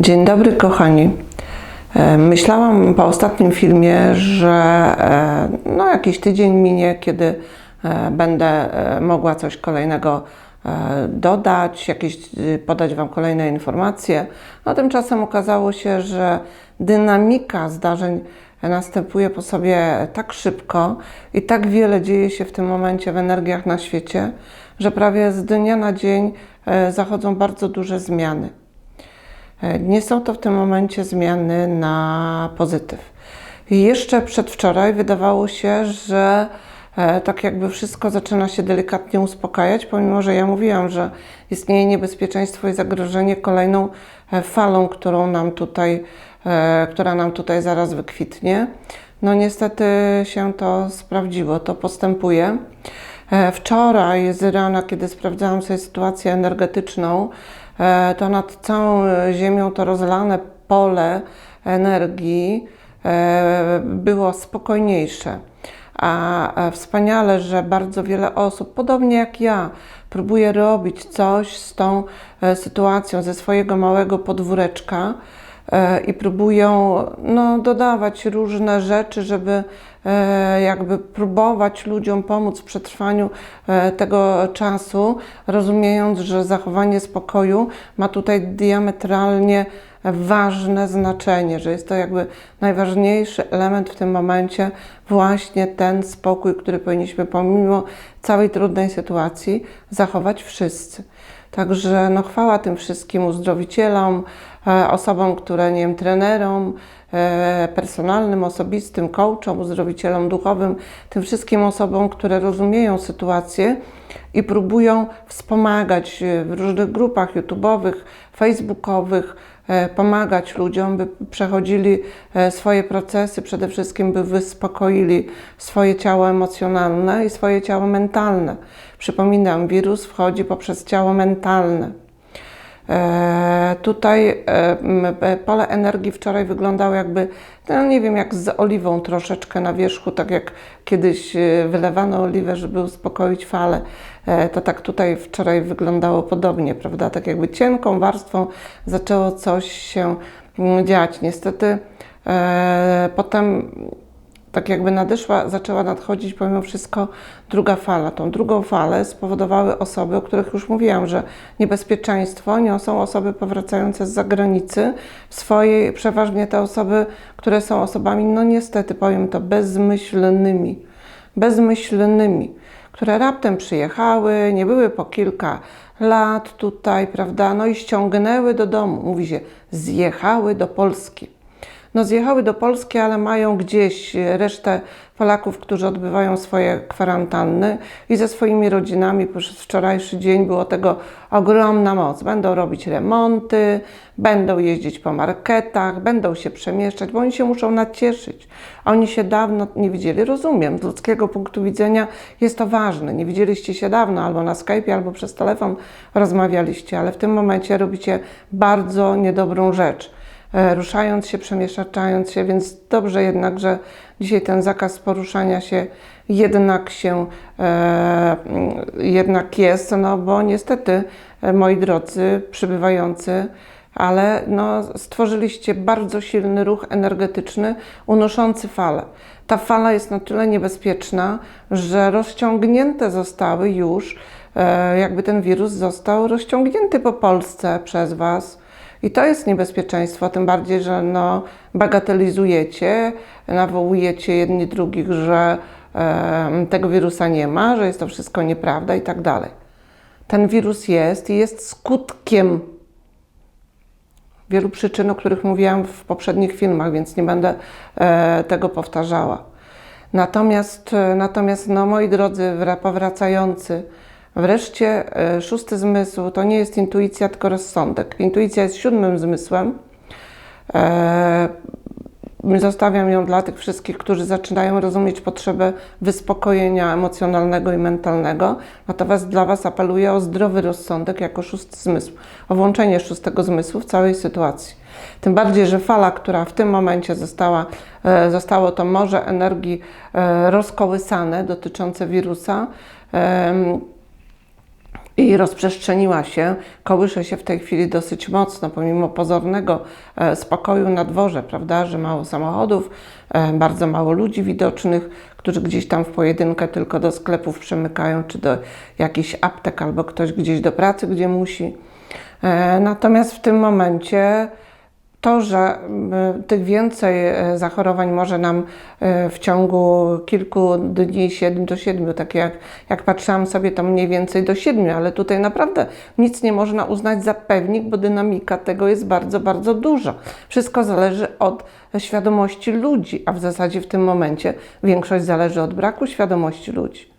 Dzień dobry, kochani. E, Myślałam po ostatnim filmie, że e, no, jakiś tydzień minie, kiedy e, będę mogła coś kolejnego dodać, jakieś, y, podać Wam kolejne informacje. No, tymczasem okazało się, że dynamika zdarzeń następuje po sobie tak szybko i tak wiele dzieje się w tym momencie w energiach na świecie, że prawie z dnia na dzień zachodzą bardzo duże zmiany. E, Nie są to w tym momencie zmiany na pozytyw. Jeszcze przedwczoraj wydawało się, że e, tak jakby wszystko zaczyna się delikatnie uspokajać, pomimo że ja mówiłam, że istnieje niebezpieczeństwo i zagrożenie kolejną e, falą, którą nam tutaj, która nam tutaj zaraz wykwitnie. No niestety się to sprawdziło, to postępuje. Wczoraj z rana, kiedy sprawdzałam sobie sytuację energetyczną, to nad całą e, Ziemią to rozlane pole energii e, było spokojniejsze. A e, wspaniale, że bardzo wiele osób, podobnie jak ja, próbuje robić coś z tą e, sytuacją ze swojego małego podwóreczka e, i próbują no, dodawać różne rzeczy, żeby e, jakby próbować ludziom pomóc w przetrwaniu e, tego czasu, rozumiejąc, że zachowanie spokoju ma tutaj diametralnie ważne znaczenie, że jest to jakby najważniejszy element w tym momencie, właśnie ten spokój, który powinniśmy pomimo całej trudnej sytuacji zachować wszyscy. Także no chwała tym wszystkim uzdrowicielom, e, osobom, które, nie wiem, trenerom, e, personalnym, osobistym, coachom, uzdrowicielom duchowym, tym wszystkim osobom, które rozumieją sytuację i próbują wspomagać e, w różnych grupach YouTube'owych, Facebookowych, e, pomagać ludziom, by przechodzili e, swoje procesy, przede wszystkim by wyspokoili swoje ciało emocjonalne i swoje ciało mentalne. Przypominam, wirus wchodzi poprzez ciało mentalne. E, tutaj e, e, pole energii wczoraj wyglądało jakby, no nie wiem, jak z oliwą troszeczkę na wierzchu, tak jak kiedyś wylewano oliwę, żeby uspokoić falę. E, to tak tutaj wczoraj wyglądało podobnie, prawda? Tak jakby cienką warstwą zaczęło coś się mm, dziać. Niestety potem tak jakby nadeszła, zaczęła nadchodzić pomimo wszystko druga fala. Tą drugą falę spowodowały osoby, o których już mówiłam, że niebezpieczeństwo niosą osoby powracające z zagranicy, swojej, przeważnie te osoby, które są osobami, no niestety powiem to, bezmyślnymi. Bezmyślnymi, które raptem przyjechały, nie były po kilka lat tutaj, prawda, no i ściągnęły do domu, mówi się, zjechały do Polski no zjechały do Polski, ale mają gdzieś resztę Polaków, którzy odbywają swoje kwarantanny i ze swoimi rodzinami przez wczorajszy dzień było tego ogromna moc. Będą robić remonty, będą jeździć po marketach, będą się przemieszczać, bo oni się muszą nacieszyć. Oni się dawno nie widzieli. Rozumiem, z ludzkiego punktu widzenia jest to ważne. Nie widzieliście się dawno, albo na Skype, albo przez telefon rozmawialiście, ale w tym momencie robicie bardzo niedobrą rzecz e, ruszając się, przemieszczając się, więc dobrze jednak, że dzisiaj ten zakaz poruszania się jednak się e, mm, jednak jest, no bo niestety, e, moi drodzy przybywający, ale no, stworzyliście bardzo silny ruch energetyczny unoszący falę. Ta fala jest na tyle niebezpieczna, że rozciągnięte zostały już, e, jakby ten wirus został rozciągnięty po Polsce przez Was. I to jest niebezpieczeństwo, tym bardziej, że no, bagatelizujecie, nawołujecie jedni drugich, że e, tego wirusa nie ma, że jest to wszystko nieprawda i tak dalej. Ten wirus jest i jest skutkiem wielu przyczyn, o których mówiłam w poprzednich filmach, więc nie będę e, tego powtarzała. Natomiast, e, natomiast no, moi drodzy, wra- powracający, wreszcie e, szósty zmysł to nie jest intuicja, tylko rozsądek. Intuicja jest siódmym zmysłem. E, Zostawiam ją dla tych wszystkich, którzy zaczynają rozumieć potrzebę wyspokojenia emocjonalnego i mentalnego. Natomiast dla Was apeluję o zdrowy rozsądek jako szósty zmysł, o włączenie szóstego zmysłu w całej sytuacji. Tym bardziej, że fala, która w tym momencie została, e, zostało to morze energii rozkołysane dotyczące wirusa, i rozprzestrzeniła się, kołysze się w tej chwili dosyć mocno, pomimo pozornego e, spokoju na dworze, prawda, że mało samochodów, e, bardzo mało ludzi widocznych, którzy gdzieś tam w pojedynkę tylko do sklepów przemykają, czy do jakichś aptek, albo ktoś gdzieś do pracy, gdzie musi. E, Natomiast w tym momencie to, że y, tych więcej y, zachorowań może nam y, w ciągu kilku dni, 7 do 7, tak jak, jak patrzyłam sobie, to mniej więcej do 7, ale tutaj naprawdę nic nie można uznać za pewnik, bo dynamika tego jest bardzo, bardzo duża. Wszystko zależy od świadomości ludzi, a w zasadzie w tym momencie większość zależy od braku świadomości ludzi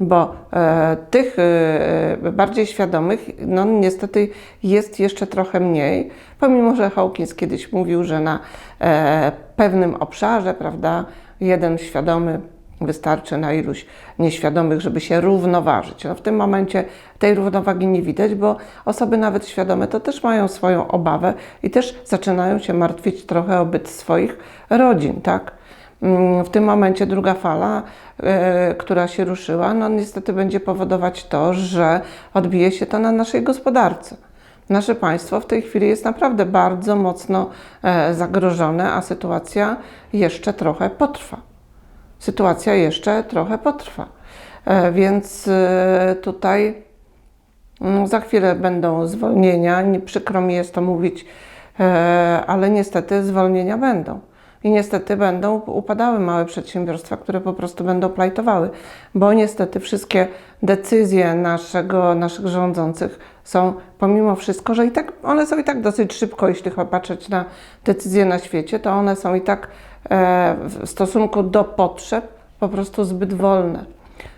bo e, tych e, bardziej świadomych, no niestety jest jeszcze trochę mniej, pomimo że Hawkins kiedyś mówił, że na e, pewnym obszarze, prawda, jeden świadomy wystarczy na iluś nieświadomych, żeby się równoważyć. No w tym momencie tej równowagi nie widać, bo osoby nawet świadome to też mają swoją obawę i też zaczynają się martwić trochę o byt swoich rodzin, tak? Mm, w tym momencie druga fala, e, która się ruszyła, no niestety będzie powodować to, że odbije się to na naszej gospodarce. Nasze państwo w tej chwili jest naprawdę bardzo mocno e, zagrożone, a sytuacja jeszcze trochę potrwa. Sytuacja jeszcze trochę potrwa. E, więc tutaj no, za chwilę będą zwolnienia. Nie, przykro mi jest to mówić, ale niestety zwolnienia będą. I niestety będą upadały małe przedsiębiorstwa, które po prostu będą plajtowały, bo niestety wszystkie decyzje naszego, naszych rządzących są pomimo wszystko, że i tak one są i tak dosyć szybko, jeśli patrzeć na decyzje na świecie, to one są i tak e, w stosunku do potrzeb po prostu zbyt wolne.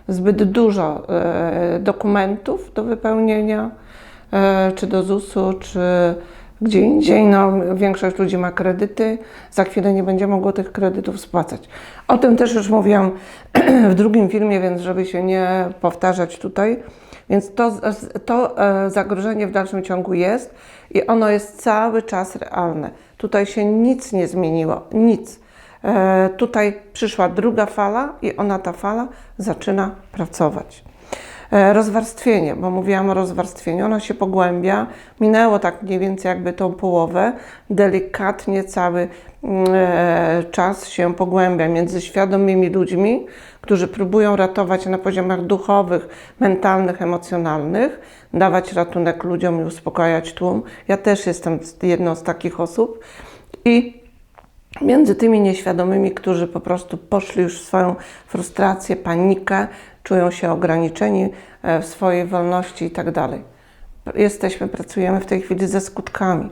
Zbyt dużo e, dokumentów do wypełnienia, e, czy do ZUS-u, czy gdzie indziej. No, większość ludzi ma kredyty, za chwilę nie będzie mogło tych kredytów spłacać. O tym też już mówiłam w drugim filmie, więc żeby się nie powtarzać tutaj. Więc to, to e, zagrożenie w dalszym ciągu jest i ono jest cały czas realne. Tutaj się nic nie zmieniło, nic. E, tutaj przyszła druga fala i ona, ta fala, zaczyna pracować. E, rozwarstwienie, bo mówiłam o rozwarstwieniu, ono się pogłębia. Minęło tak mniej więcej jakby tą połowę. Delikatnie cały mm, e, czas się pogłębia między świadomymi ludźmi, którzy próbują ratować na poziomach duchowych, mentalnych, emocjonalnych, dawać ratunek ludziom i uspokajać tłum. Ja też jestem jedną z takich osób. I między tymi nieświadomymi, którzy po prostu poszli już w swoją frustrację, panikę, czują się ograniczeni e, w swojej wolności itd. Tak Jesteśmy, pracujemy w tej chwili ze skutkami.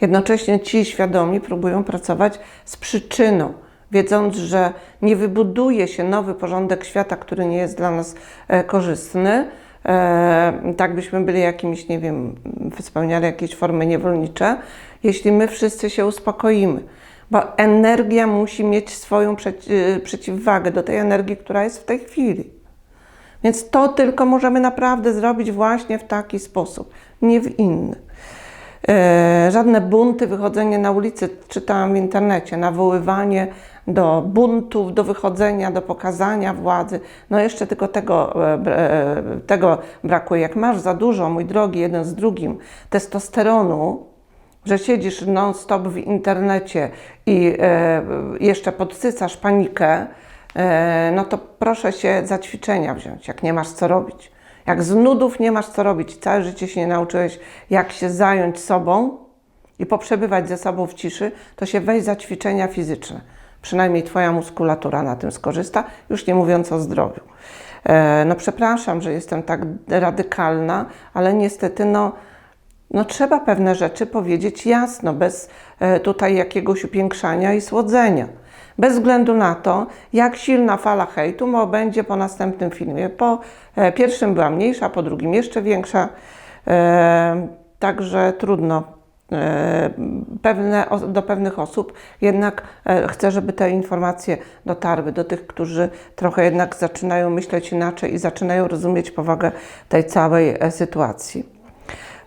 Jednocześnie ci świadomi próbują pracować z przyczyną, wiedząc, że nie wybuduje się nowy porządek świata, który nie jest dla nas e, korzystny, e, tak byśmy byli jakimiś, nie wiem, spełniali jakieś formy niewolnicze, jeśli my wszyscy się uspokoimy. Bo energia musi mieć swoją przeciwwagę do tej energii, która jest w tej chwili. Więc to tylko możemy naprawdę zrobić właśnie w taki sposób, nie w inny. E, żadne bunty, wychodzenie na ulicę, czytałam w internecie, nawoływanie do buntów, do wychodzenia, do pokazania władzy. No jeszcze tylko tego, e, e, tego brakuje. Jak masz za dużo, mój drogi, jeden z drugim, testosteronu, że siedzisz non-stop w internecie i jeszcze podsycasz panikę, E, no to proszę się za ćwiczenia wziąć, jak nie masz co robić. Jak z nudów nie masz co robić, całe życie się nie nauczyłeś, jak się zająć sobą i poprzebywać ze sobą w ciszy, to się weź za ćwiczenia fizyczne. Przynajmniej Twoja muskulatura na tym skorzysta, już nie mówiąc o zdrowiu. E, no przepraszam, że jestem tak radykalna, ale niestety no, no trzeba pewne rzeczy powiedzieć jasno, bez e, tutaj jakiegoś upiększania i słodzenia bez względu na to, jak silna fala hejtu będzie po następnym filmie. Po e, pierwszym była mniejsza, po drugim jeszcze większa, e, także trudno. Pewne, do pewnych osób jednak chcę, żeby te informacje dotarły do tych, którzy trochę jednak zaczynają myśleć inaczej i zaczynają rozumieć powagę tej całej sytuacji.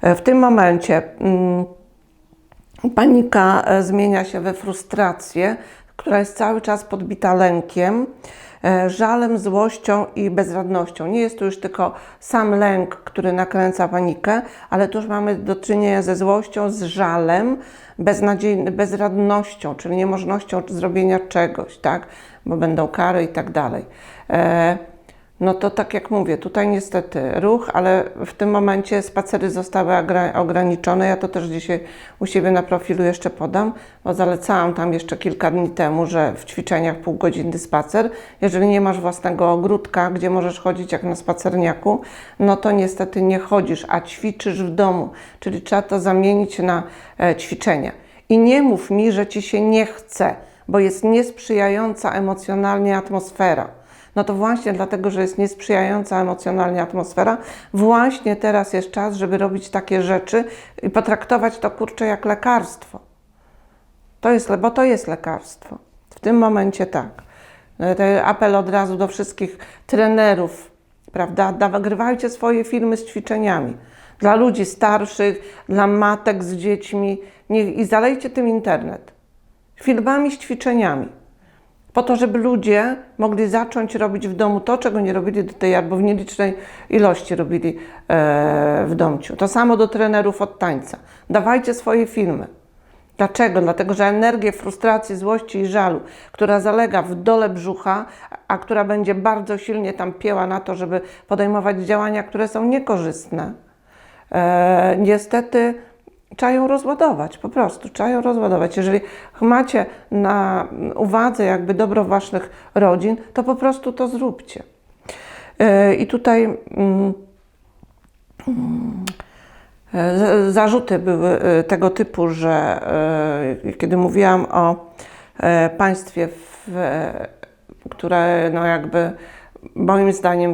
E, w tym momencie mm, panika zmienia się we frustrację, która jest cały czas podbita lękiem. e, żalem, złością i bezradnością. Nie jest to już tylko sam lęk, który nakręca panikę, ale tu już mamy do czynienia ze złością, z żalem, bezradnością, czyli niemożnością zrobienia czegoś, tak? Bo będą kary i tak dalej. No to tak jak mówię, tutaj niestety ruch, ale w tym momencie spacery zostały ograniczone. Ja to też dzisiaj u siebie na profilu jeszcze podam, bo zalecałam tam jeszcze kilka dni temu, że w ćwiczeniach półgodzinny spacer. Jeżeli nie masz własnego ogródka, gdzie możesz chodzić jak na spacerniaku, no to niestety nie chodzisz, a ćwiczysz w domu, czyli trzeba to zamienić na e, ćwiczenia. I nie mów mi, że ci się nie chce, bo jest niesprzyjająca emocjonalnie atmosfera no to właśnie dlatego, że jest niesprzyjająca emocjonalnie atmosfera, właśnie teraz jest czas, żeby robić takie rzeczy i potraktować to kurczę jak lekarstwo. To jest, bo to jest lekarstwo. W tym momencie tak. To apel od razu do wszystkich trenerów, prawda? Nagrywajcie swoje filmy z ćwiczeniami. Dla ludzi starszych, dla matek z dziećmi niech, i zalejcie tym internet. Filmami z ćwiczeniami po to, żeby ludzie mogli zacząć robić w domu to, czego nie robili do tej, albo w nielicznej ilości robili e, w domciu. To samo do trenerów od tańca. Dawajcie swoje filmy. Dlaczego? Dlatego, że energię frustracji, złości i żalu, która zalega w dole brzucha, a która będzie bardzo silnie tam pieła na to, żeby podejmować działania, które są niekorzystne, e, niestety Trzeba ją rozładować, po prostu, trzeba ją rozładować. Jeżeli macie na uwadze jakby dobro waszych rodzin, to po prostu to zróbcie. E, I tutaj mm, e, zarzuty były e, tego typu, że kiedy mówiłam o państwie, które no jakby moim zdaniem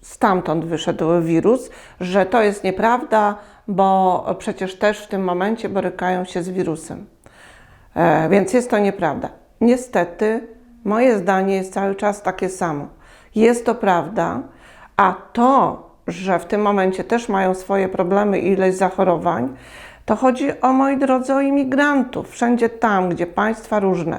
stamtąd wyszedł wirus, że to jest nieprawda, bo przecież też w tym momencie borykają się z wirusem. E, więc jest to nieprawda. Niestety, moje zdanie jest cały czas takie samo. Jest to prawda, a to, że w tym momencie też mają swoje problemy i ileś zachorowań, to chodzi o, moi drodzy, o imigrantów. Wszędzie tam, gdzie państwa różne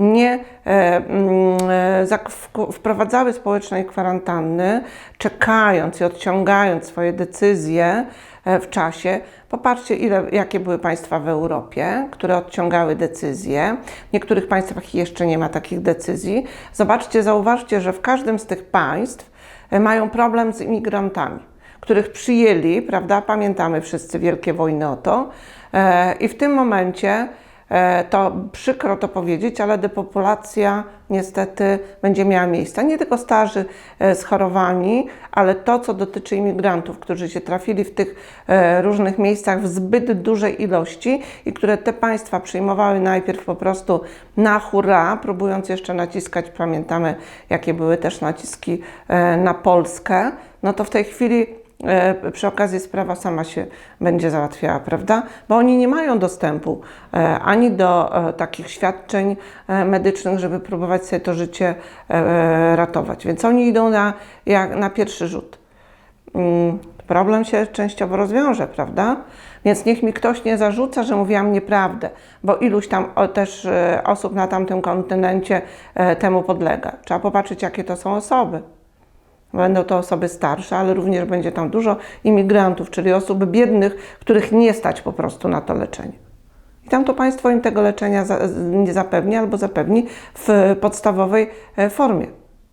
nie e, mm, e, wprowadzały społecznej kwarantanny, czekając i odciągając swoje decyzje w czasie. Popatrzcie, ile, jakie były państwa w Europie, które odciągały decyzje. W niektórych państwach jeszcze nie ma takich decyzji. Zobaczcie, zauważcie, że w każdym z tych państw mają problem z imigrantami których przyjęli, prawda? Pamiętamy wszyscy wielkie wojny o to. I w tym momencie E, to przykro to powiedzieć, ale depopulacja niestety będzie miała miejsce. Nie tylko starzy e, schorowani, ale to, co dotyczy imigrantów, którzy się trafili w tych e, różnych miejscach w zbyt dużej ilości i które te państwa przyjmowały najpierw po prostu na hura, próbując jeszcze naciskać, pamiętamy, jakie były też naciski na Polskę, no to w tej chwili E, przy okazji sprawa sama się będzie załatwiała, prawda? Bo oni nie mają dostępu e, ani do e, takich świadczeń medycznych, żeby próbować sobie to życie ratować. Więc oni idą na, jak na pierwszy rzut. Mm, problem się częściowo rozwiąże, prawda? Więc niech mi ktoś nie zarzuca, że mówiłam nieprawdę, bo iluś tam też osób na tamtym kontynencie temu podlega. Trzeba popatrzeć, jakie to są osoby. Będą to osoby starsze, ale również będzie tam dużo imigrantów, czyli osób biednych, których nie stać po prostu na to leczenie. I tam to państwo im tego leczenia nie zapewni albo zapewni w podstawowej e, formie.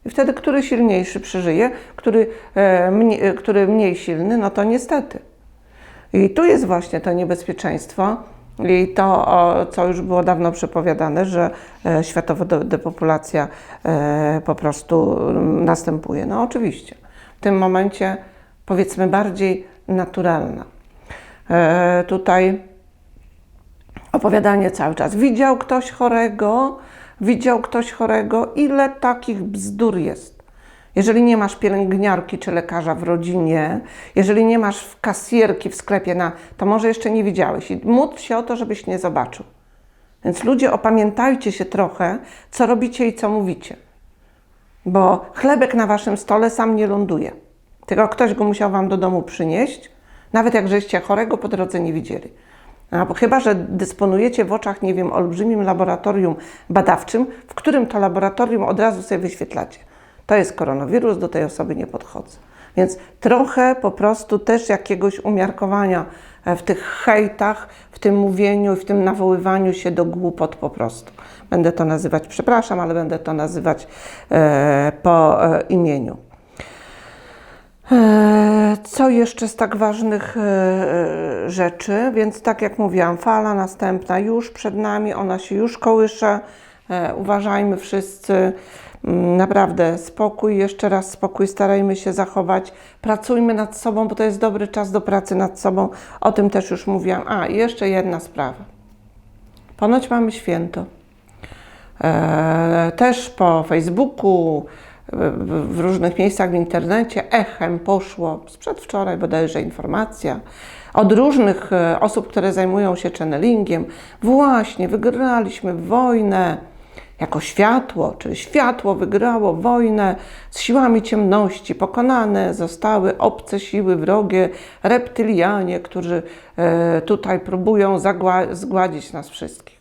I wtedy, który silniejszy przeżyje, który, e, mniej, który mniej silny, no to niestety. I tu jest właśnie to niebezpieczeństwo, i to, co już było dawno przepowiadane, że e, światowa depopulacja e, po prostu następuje. No oczywiście. W tym momencie powiedzmy bardziej naturalna. E, tutaj opowiadanie cały czas. Widział ktoś chorego? Widział ktoś chorego? Ile takich bzdur jest? Jeżeli nie masz pielęgniarki czy lekarza w rodzinie, jeżeli nie masz kasjerki w sklepie, na, to może jeszcze nie widziałeś. I módl się o to, żebyś nie zobaczył. Więc ludzie, opamiętajcie się trochę, co robicie i co mówicie. Bo chlebek na waszym stole sam nie ląduje. Tylko ktoś go musiał wam do domu przynieść, nawet jak żeście chorego po drodze nie widzieli. No, chyba, że dysponujecie w oczach, nie wiem, olbrzymim laboratorium badawczym, w którym to laboratorium od razu sobie wyświetlacie To jest koronawirus, do tej osoby nie podchodzę. Więc trochę po prostu też jakiegoś umiarkowania e, w tych hejtach, w tym mówieniu i w tym nawoływaniu się do głupot po prostu. Będę to nazywać, przepraszam, ale będę to nazywać e, po e, imieniu. E, Co jeszcze z tak ważnych e, e, rzeczy? Więc tak jak mówiłam, fala następna już przed nami, ona się już kołysze. E, Uważajmy wszyscy, naprawdę spokój, jeszcze raz spokój, starajmy się zachować. Pracujmy nad sobą, bo to jest dobry czas do pracy nad sobą. O tym też już mówiłam. A, i jeszcze jedna sprawa. Ponoć mamy święto. E, też po Facebooku, w, w różnych miejscach w internecie echem poszło sprzed wczoraj bodajże informacja od różnych e, osób, które zajmują się channelingiem. Właśnie, wygraliśmy wojnę jako światło, czyli światło wygrało wojnę z siłami ciemności. Pokonane zostały obce siły wrogie, reptylianie, którzy e, tutaj próbują zgładzić nas wszystkich.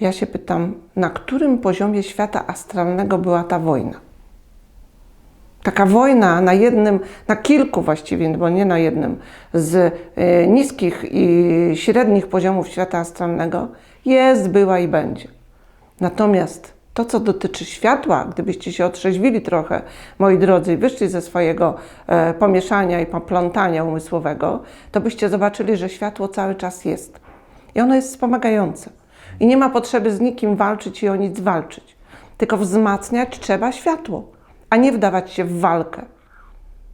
Ja się pytam, na którym poziomie świata astralnego była ta wojna? Taka wojna na jednym, na kilku właściwie, bo nie na jednym, z y, niskich i średnich poziomów świata astralnego jest, była i będzie. Natomiast to, co dotyczy światła, gdybyście się otrzeźwili trochę, moi drodzy, i wyszli ze swojego e, pomieszania i poplątania umysłowego, to byście zobaczyli, że światło cały czas jest. I ono jest wspomagające. I nie ma potrzeby z nikim walczyć i o nic walczyć. Tylko wzmacniać trzeba światło, a nie wdawać się w walkę.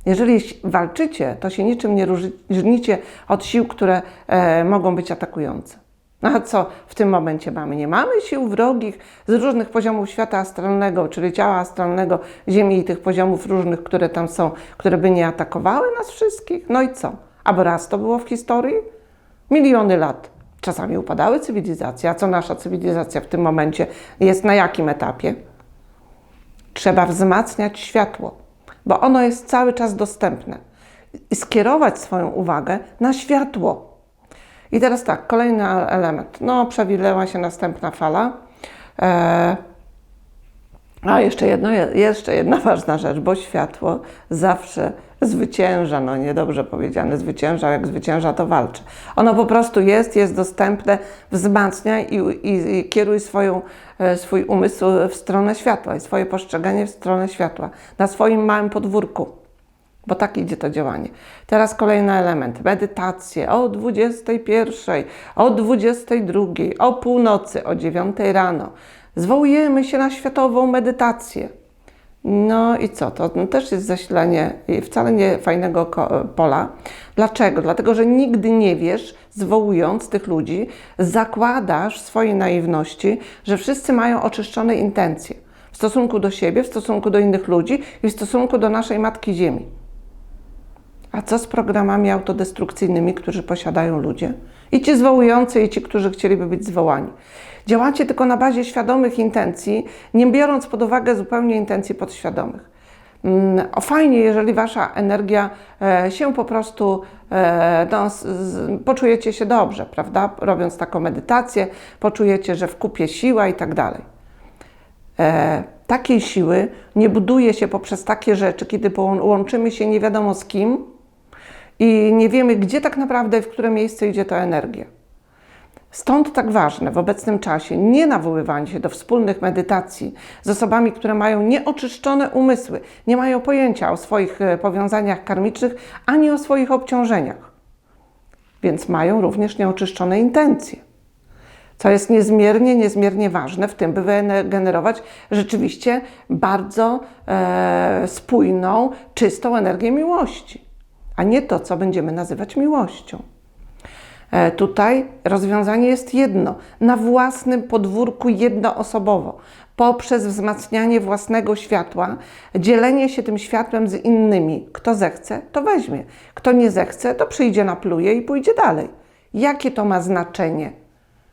Jeżeli walczycie, to się niczym nie różnicie od sił, które e, mogą być atakujące. No a co w tym momencie mamy? Nie mamy sił wrogich z różnych poziomów świata astralnego, czyli ciała astralnego, Ziemi i tych poziomów różnych, które tam są, które by nie atakowały nas wszystkich? No i co? Albo raz to było w historii? Miliony lat. Czasami upadały cywilizacje. A co nasza cywilizacja w tym momencie jest na jakim etapie? Trzeba wzmacniać światło, bo ono jest cały czas dostępne i skierować swoją uwagę na światło. I teraz tak, kolejny element. No, przewilęła się następna fala. E, a jeszcze, jedno, jeszcze jedna ważna rzecz, bo światło zawsze zwycięża, no niedobrze powiedziane, zwycięża, jak zwycięża to walczy. Ono po prostu jest, jest dostępne, wzmacnia i, i, i kieruj swoją, e, swój umysł w stronę światła i swoje postrzeganie w stronę światła, na swoim małym podwórku, bo tak idzie to działanie. Teraz kolejny element, medytacje o 21, o 22, o północy, o 9 rano. Zwołujemy się na światową medytację. No i co? To no, też jest zasilanie wcale nie fajnego pola. Dlaczego? Dlatego, że nigdy nie wiesz, zwołując tych ludzi, zakładasz w swojej naiwności, że wszyscy mają oczyszczone intencje w stosunku do siebie, w stosunku do innych ludzi i w stosunku do naszej Matki Ziemi. A co z programami autodestrukcyjnymi, którzy posiadają ludzie? I ci zwołujący, i ci, którzy chcieliby być zwołani. Działacie tylko na bazie świadomych intencji, nie biorąc pod uwagę zupełnie intencji podświadomych. Mm, o fajnie, jeżeli wasza energia e, się po prostu, e, no, poczujecie się dobrze, prawda? Robiąc taką medytację, poczujecie, że w kupie siła i tak dalej. E, takiej siły nie buduje się poprzez takie rzeczy, kiedy połączymy się nie wiadomo z kim i nie wiemy, gdzie tak naprawdę, w które miejsce idzie ta energia. Stąd tak ważne w obecnym czasie nie nawoływanie się do wspólnych medytacji z osobami, które mają nieoczyszczone umysły, nie mają pojęcia o swoich e, powiązaniach karmicznych ani o swoich obciążeniach, więc mają również nieoczyszczone intencje. Co jest niezmiernie, niezmiernie ważne w tym, by wygenerować rzeczywiście bardzo e, spójną, czystą energię miłości, a nie to, co będziemy nazywać miłością. E, tutaj rozwiązanie jest jedno: na własnym podwórku jednoosobowo, poprzez wzmacnianie własnego światła, dzielenie się tym światłem z innymi. Kto zechce, to weźmie. Kto nie zechce, to przyjdzie na pluje i pójdzie dalej. Jakie to ma znaczenie?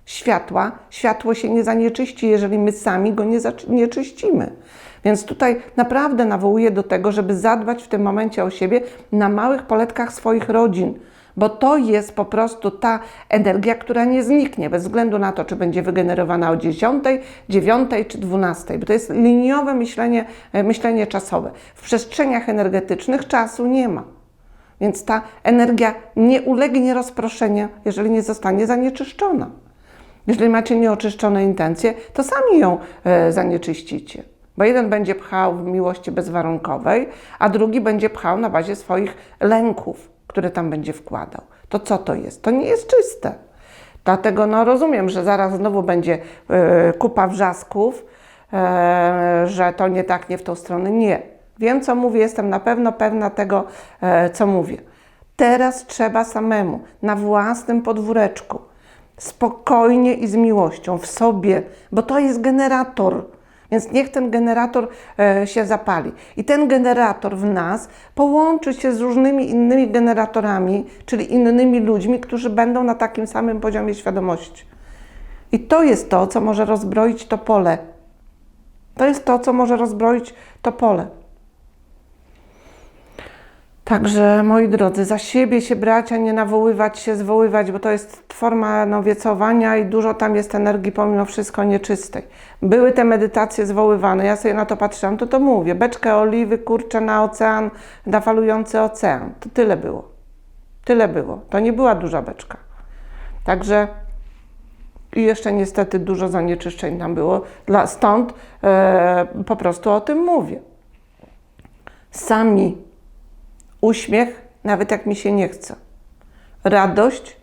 Światła, światło się nie zanieczyści, jeżeli my sami go nie, nie czyścimy. Więc tutaj naprawdę nawołuję do tego, żeby zadbać w tym momencie o siebie na małych poletkach swoich rodzin bo to jest po prostu ta energia, która nie zniknie, bez względu na to, czy będzie wygenerowana o 10, 9 czy 12, bo to jest liniowe myślenie, e, myślenie czasowe. W przestrzeniach energetycznych czasu nie ma. Więc ta energia nie ulegnie rozproszeniu, jeżeli nie zostanie zanieczyszczona. Jeżeli macie nieoczyszczone intencje, to sami ją e, zanieczyścicie. Bo jeden będzie pchał w miłości bezwarunkowej, a drugi będzie pchał na bazie swoich lęków, które tam będzie wkładał. To co to jest? To nie jest czyste. Dlatego no, rozumiem, że zaraz znowu będzie e, kupa wrzasków, e, że to nie tak, nie w tą stronę. Nie. Wiem, co mówię, jestem na pewno pewna tego, e, co mówię. Teraz trzeba samemu, na własnym podwóreczku, spokojnie i z miłością w sobie, bo to jest generator. Więc niech ten generator e, się zapali. I ten generator w nas połączy się z różnymi innymi generatorami, czyli innymi ludźmi, którzy będą na takim samym poziomie świadomości. I to jest to, co może rozbroić to pole. To jest to, co może rozbroić to pole. Także, moi drodzy, za siebie się brać, a nie nawoływać się, zwoływać, bo to jest forma no, wiecowania i dużo tam jest energii pomimo wszystko nieczystej. Były te medytacje zwoływane, ja sobie na to patrzyłam, to to mówię, beczkę oliwy, kurczę na ocean, na falujący ocean. To tyle było. Tyle było. To nie była duża beczka. Także i jeszcze niestety dużo zanieczyszczeń tam było. Dla, stąd e, po prostu o tym mówię. Sami uśmiech, nawet jak mi się nie chce. Radość,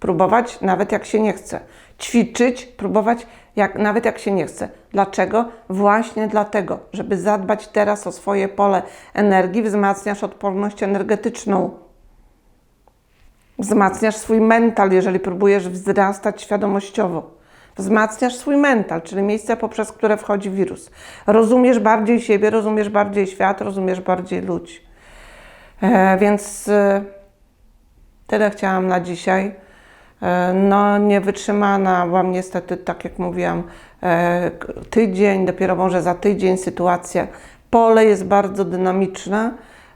próbować, nawet jak się nie chce. Ćwiczyć, próbować, jak, nawet jak się nie chce. Dlaczego? Właśnie dlatego, żeby zadbać teraz o swoje pole energii, wzmacniasz odporność energetyczną. Wzmacniasz swój mental, jeżeli próbujesz wzrastać świadomościowo. Wzmacniasz swój mental, czyli miejsce, poprzez które wchodzi wirus. Rozumiesz bardziej siebie, rozumiesz bardziej świat, rozumiesz bardziej ludzi. E, więc e, tyle chciałam na dzisiaj. E, no, nie wytrzymana byłam niestety, tak jak mówiłam, tydzień, dopiero może za tydzień sytuacja. Pole jest bardzo dynamiczne,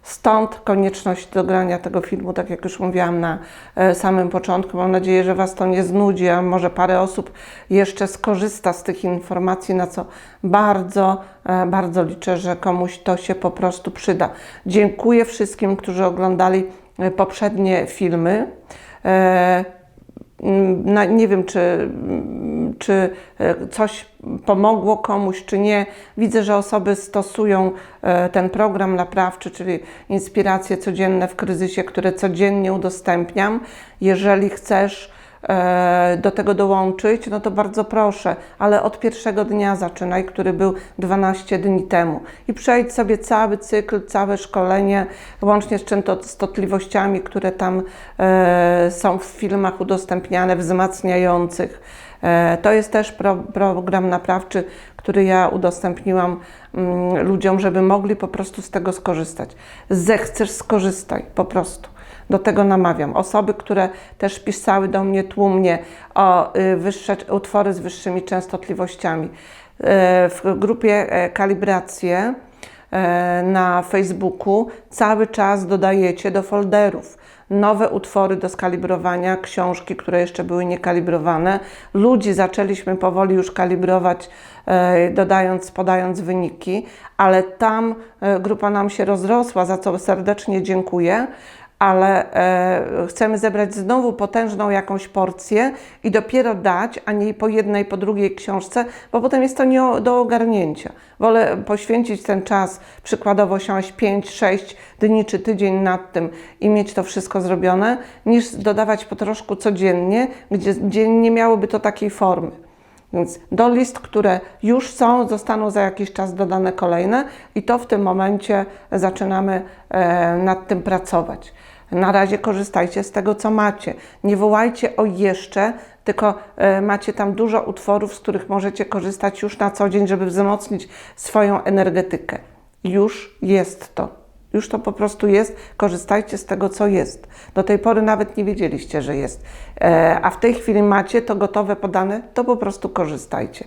stąd konieczność dogrania tego filmu, tak jak już mówiłam na e, samym początku. Mam nadzieję, że Was to nie znudzi, a może parę osób jeszcze skorzysta z tych informacji, na co bardzo, e, bardzo liczę, że komuś to się po prostu przyda. Dziękuję wszystkim, którzy oglądali e, poprzednie filmy. Mm, na, nie wiem, czy, mm, czy e, coś pomogło komuś, czy nie. Widzę, że osoby stosują e, ten program naprawczy, czyli inspiracje codzienne w kryzysie, które codziennie udostępniam. Jeżeli chcesz do tego dołączyć, no to bardzo proszę, ale od pierwszego dnia zaczynaj, który był 12 dni temu. I przejdź sobie cały cykl, całe szkolenie, łącznie z częstotliwościami, które tam e, są w filmach udostępniane, wzmacniających. E, to jest też pro, program naprawczy, który ja udostępniłam mm, ludziom, żeby mogli po prostu z tego skorzystać. Zechcesz, skorzystaj po prostu. Do tego namawiam. Osoby, które też pisały do mnie tłumnie o y, wyższe utwory z wyższymi częstotliwościami. Y, W grupie e, Kalibracje e, na Facebooku cały czas dodajecie do folderów nowe utwory do skalibrowania, książki, które jeszcze były niekalibrowane. Ludzi zaczęliśmy powoli już kalibrować, e, dodając, podając wyniki, ale tam grupa nam się rozrosła, za co serdecznie dziękuję ale e, chcemy zebrać znowu potężną jakąś porcję i dopiero dać, a nie po jednej, po drugiej książce, bo potem jest to nie do ogarnięcia. Wolę poświęcić ten czas, przykładowo siąść 5-6 dni czy tydzień nad tym i mieć to wszystko zrobione, niż dodawać po troszku codziennie, gdzie, gdzie nie miałoby to takiej formy. Więc do list, które już są, zostaną za jakiś czas dodane kolejne i to w tym momencie zaczynamy e, nad tym pracować. Na razie korzystajcie z tego, co macie. Nie wołajcie o jeszcze, tylko e, macie tam dużo utworów, z których możecie korzystać już na co dzień, żeby wzmocnić swoją energetykę. Już jest to. Już to po prostu jest. Korzystajcie z tego, co jest. Do tej pory nawet nie wiedzieliście, że jest. E, a w tej chwili macie to gotowe, podane, to po prostu korzystajcie.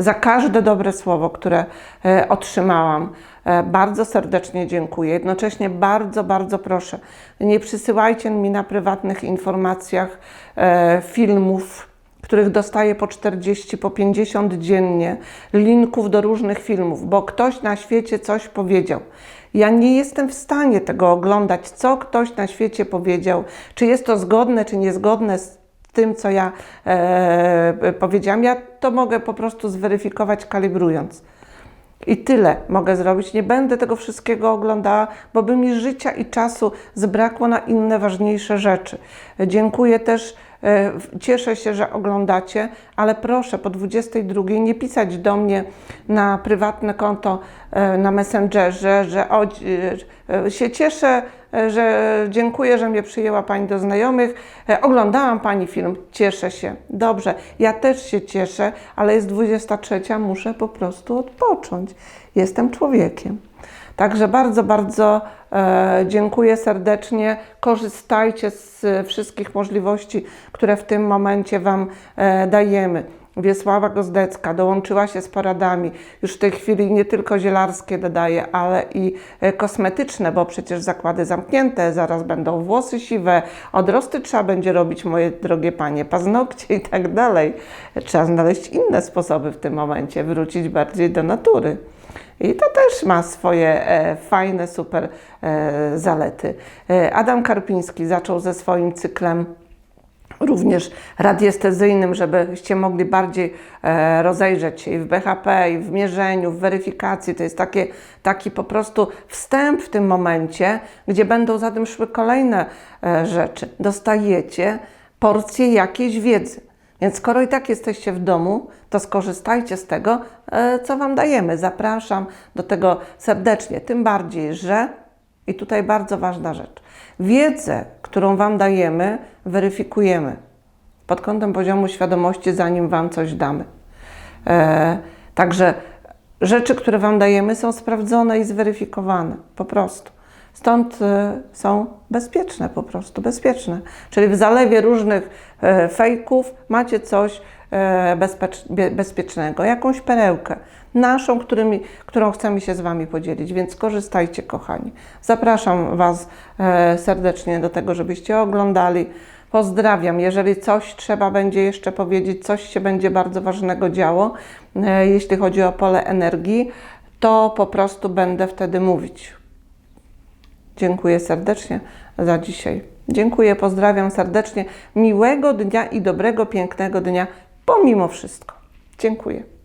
Za każde dobre słowo, które e, otrzymałam. E, Bardzo serdecznie dziękuję. Jednocześnie bardzo, bardzo proszę, nie przysyłajcie mi na prywatnych informacjach e, filmów, których dostaję po 40, po 50 dziennie, linków do różnych filmów, bo ktoś na świecie coś powiedział. Ja nie jestem w stanie tego oglądać, co ktoś na świecie powiedział, czy jest to zgodne, czy niezgodne z tym, co ja e, powiedziałam. Ja to mogę po prostu zweryfikować, kalibrując. I tyle mogę zrobić. Nie będę tego wszystkiego oglądała, bo by mi życia i czasu zbrakło na inne ważniejsze rzeczy. Dziękuję też. E, Cieszę się, że oglądacie, ale proszę po 22 nie pisać do mnie na prywatne konto e, na Messengerze, że o, e, się cieszę, że dziękuję, że mnie przyjęła Pani do znajomych. Oglądałam Pani film, cieszę się. Dobrze, ja też się cieszę, ale jest 23, muszę po prostu odpocząć. Jestem człowiekiem. Także bardzo, bardzo e, dziękuję serdecznie. Korzystajcie z wszystkich możliwości, które w tym momencie Wam e, dajemy. Wiesława Gozdecka dołączyła się z poradami. Już w tej chwili nie tylko zielarskie dodaje, ale i e, kosmetyczne, bo przecież zakłady zamknięte, zaraz będą włosy siwe, odrosty trzeba będzie robić, moje drogie panie, paznokcie i tak dalej. Trzeba znaleźć inne sposoby w tym momencie, wrócić bardziej do natury. I to też ma swoje e, fajne, super e, zalety. E, Adam Karpiński zaczął ze swoim cyklem również radiestezyjnym, żebyście mogli bardziej e, rozejrzeć się i w BHP, i w mierzeniu, w weryfikacji. To jest takie, taki po prostu wstęp w tym momencie, gdzie będą za tym szły kolejne e, rzeczy. Dostajecie porcję jakiejś wiedzy. Więc skoro i tak jesteście w domu, to skorzystajcie z tego, co Wam dajemy. Zapraszam do tego serdecznie. Tym bardziej, że i tutaj bardzo ważna rzecz. Wiedzę, którą Wam dajemy, weryfikujemy pod kątem poziomu świadomości, zanim Wam coś damy. E, także rzeczy, które Wam dajemy, są sprawdzone i zweryfikowane. Po prostu. Stąd e, są bezpieczne, po prostu bezpieczne. Czyli w zalewie różnych e, fejków macie coś e, bie- bezpiecznego, jakąś perełkę naszą, którymi, którą chcemy się z Wami podzielić, więc korzystajcie, kochani. Zapraszam Was e, serdecznie do tego, żebyście oglądali. Pozdrawiam. Jeżeli coś trzeba będzie jeszcze powiedzieć, coś się będzie bardzo ważnego działo, e, jeśli chodzi o pole energii, to po prostu będę wtedy mówić. Dziękuję serdecznie za dzisiaj. Dziękuję, pozdrawiam serdecznie. Miłego dnia i dobrego, pięknego dnia, pomimo wszystko. Dziękuję.